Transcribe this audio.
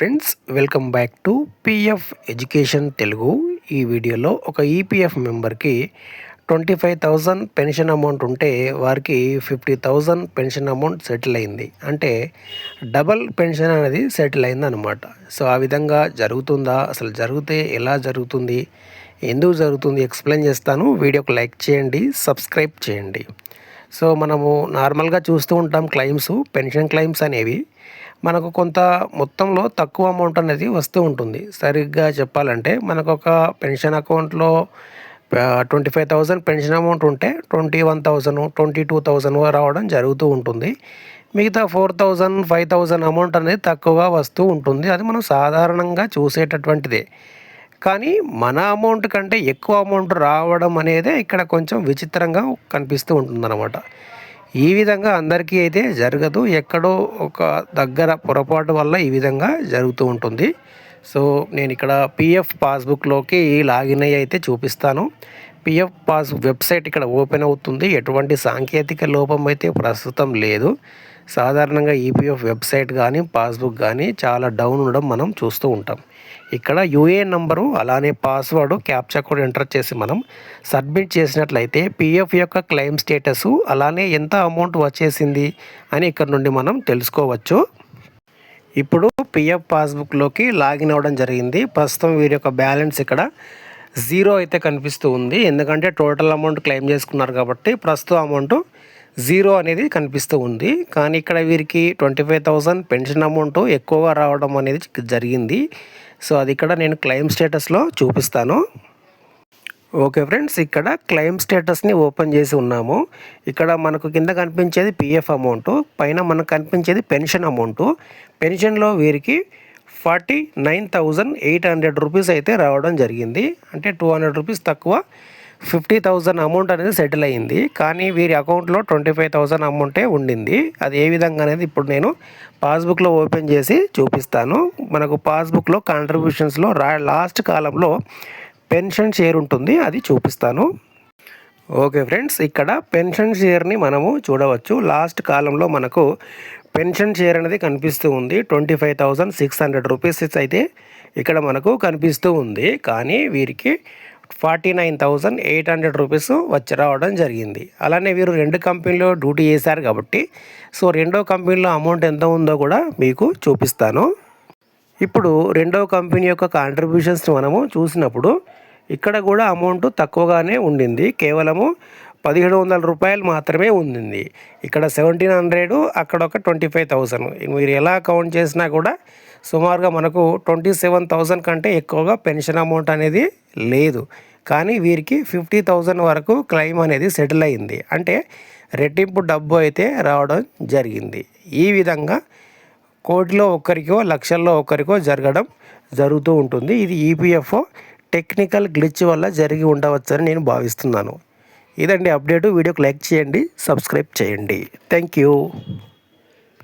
Friends welcome back to PF education Telugu. ఈ వీడియోలో ఒక EPF మెంబర్కి twenty five thousand pension amount ఉంటే వారికి fifty thousand pension amount settle అయింది. అంటే డబల్ పెన్షన్ అనేది సెటిల్ అయింది అనమాట సో ఆ విధంగా జరుగుతుందా? అసలు జరిగితే ఎలా జరుగుతుంది? ఎందుకు జరుగుతుంది? ఎక్స్ప్లెయిన్ చేస్తాను. వీడియోకి లైక్ చేయండి సబ్స్క్రైబ్ చేయండి. సో మనము నార్మల్గా చూస్తూ ఉంటాం క్లెయిమ్స్ పెన్షన్ క్లెయిమ్స్ అనేవి. మనకు కొంత మొత్తంలో తక్కువ అమౌంట్ అనేది వస్తూ ఉంటుంది. సరిగ్గా చెప్పాలంటే మనకు ఒక పెన్షన్ అకౌంట్లో twenty five thousand pension amount ఉంటే twenty one thousand twenty two thousand రావడం జరుగుతూ ఉంటుంది. మిగతా four thousand five thousand amount అనేది తక్కువగా వస్తూ ఉంటుంది. అది మనం సాధారణంగా చూసేటటువంటిదే. కానీ మన అమౌంట్ కంటే ఎక్కువ అమౌంట్ రావడం అనేదే ఇక్కడ కొంచెం విచిత్రంగా కనిపిస్తూ ఉంటుందన్నమాట. ఈ విధంగా అందరికీ అయితే జరగదు. ఎక్కడో ఒక దగ్గర పొరపాటు వల్ల ఈ విధంగా జరుగుతూ ఉంటుంది. సో నేను ఇక్కడ పిఎఫ్ పాస్బుక్లోకి లాగిన్ అయ్యి అయితే చూపిస్తాను. పిఎఫ్ పాస్ వెబ్సైట్ ఇక్కడ ఓపెన్ అవుతుంది. ఎటువంటి సాంకేతిక లోపం అయితే ప్రస్తుతం లేదు. సాధారణంగా ఈపీఎఫ్ వెబ్సైట్ కానీ పాస్బుక్ కానీ చాలా డౌన్ ఉండడం మనం చూస్తూ ఉంటాం. ఇక్కడ యూఏఎన్ నంబరు అలానే పాస్వర్డ్ క్యాప్చా కోడ్ ఎంటర్ చేసి మనం సబ్మిట్ చేసినట్లయితే పిఎఫ్ యొక్క క్లెయిమ్ స్టేటస్ అలానే ఎంత అమౌంట్ వచ్చేసింది అని ఇక్కడ నుండి మనం తెలుసుకోవచ్చు. ఇప్పుడు పిఎఫ్ పాస్బుక్లోకి లాగిన్ అవ్వడం జరిగింది. ప్రస్తుతం వీరి యొక్క బ్యాలెన్స్ ఇక్కడ జీరో అయితే కనిపిస్తూ ఉంది. ఎందుకంటే టోటల్ అమౌంట్ క్లెయిమ్ చేసుకున్నారు కాబట్టి ప్రస్తుతం అమౌంట్ జీరో అనేది కనిపిస్తూ ఉంది. కానీ ఇక్కడ వీరికి twenty five thousand pension amount ఎక్కువగా రావడం అనేది జరిగింది. సో అది ఇక్కడ నేను క్లెయిమ్ స్టేటస్లో చూపిస్తాను. ఓకే ఫ్రెండ్స్ ఇక్కడ క్లెయిమ్ స్టేటస్ని ఓపెన్ చేసి ఉన్నాము. ఇక్కడ మనకు కింద కనిపించేది పిఎఫ్ అమౌంట్ పైన మనకు కనిపించేది పెన్షన్ అమౌంట్. పెన్షన్లో వీరికి forty nine thousand eight hundred rupees అయితే రావడం జరిగింది. అంటే టూ హండ్రెడ్ రూపీస్ తక్కువ ఫిఫ్టీ థౌజండ్ అమౌంట్ అనేది సెటిల్ అయ్యింది. కానీ వీరి అకౌంట్లో ట్వంటీ ఫైవ్ థౌజండ్ అమౌంటే ఉండింది. అది ఏ విధంగా అనేది ఇప్పుడు నేను పాస్బుక్లో ఓపెన్ చేసి చూపిస్తాను. మనకు పాస్బుక్లో కాంట్రిబ్యూషన్స్లో రా లాస్ట్ కాలంలో పెన్షన్ షేర్ ఉంటుంది. అది చూపిస్తాను. ఓకే ఫ్రెండ్స్ ఇక్కడ పెన్షన్ షేర్ని మనము చూడవచ్చు. లాస్ట్ కాలంలో మనకు పెన్షన్ షేర్ అనేది కనిపిస్తూ ఉంది. Twenty five thousand six hundred rupees అయితే ఇక్కడ మనకు కనిపిస్తూ ఉంది. కానీ వీరికి forty nine thousand eight hundred rupees వచ్చి రావడం జరిగింది. అలానే వీరు రెండు కంపెనీలో డ్యూటీ చేశారు కాబట్టి సో రెండో కంపెనీలో అమౌంట్ ఎంత ఉందో కూడా మీకు చూపిస్తాను. ఇప్పుడు రెండో కంపెనీ యొక్క కాంట్రిబ్యూషన్స్ మనము చూసినప్పుడు ఇక్కడ కూడా అమౌంట్ తక్కువగానే ఉండింది. కేవలము పదిహేడు వందల రూపాయలు మాత్రమే ఉంది ఇక్కడ సెవెంటీన్ హండ్రెడ్ అక్కడ ఒక ట్వంటీ ఫైవ్ థౌసండ్. మీరు ఎలా కౌంట్ చేసినా కూడా సుమారుగా మనకు ట్వంటీ సెవెన్ థౌసండ్ కంటే ఎక్కువగా పెన్షన్ అమౌంట్ అనేది లేదు. కానీ వీరికి ఫిఫ్టీ థౌజండ్ వరకు క్లెయిమ్ అనేది సెటిల్ అయింది. అంటే రెట్టింపు డబ్బు అయితే రావడం జరిగింది. ఈ విధంగా కోటిలో ఒక్కరికో లక్షల్లో ఒక్కరికో జరగడం జరుగుతూ ఉంటుంది. ఇది ఈపీఎఫ్ఓ టెక్నికల్ గ్లిచ్ వల్ల జరిగి ఉండవచ్చని నేను భావిస్తున్నాను. ఇదండి అప్డేటు. వీడియోకి లైక్ చేయండి సబ్స్క్రైబ్ చేయండి. Thank you.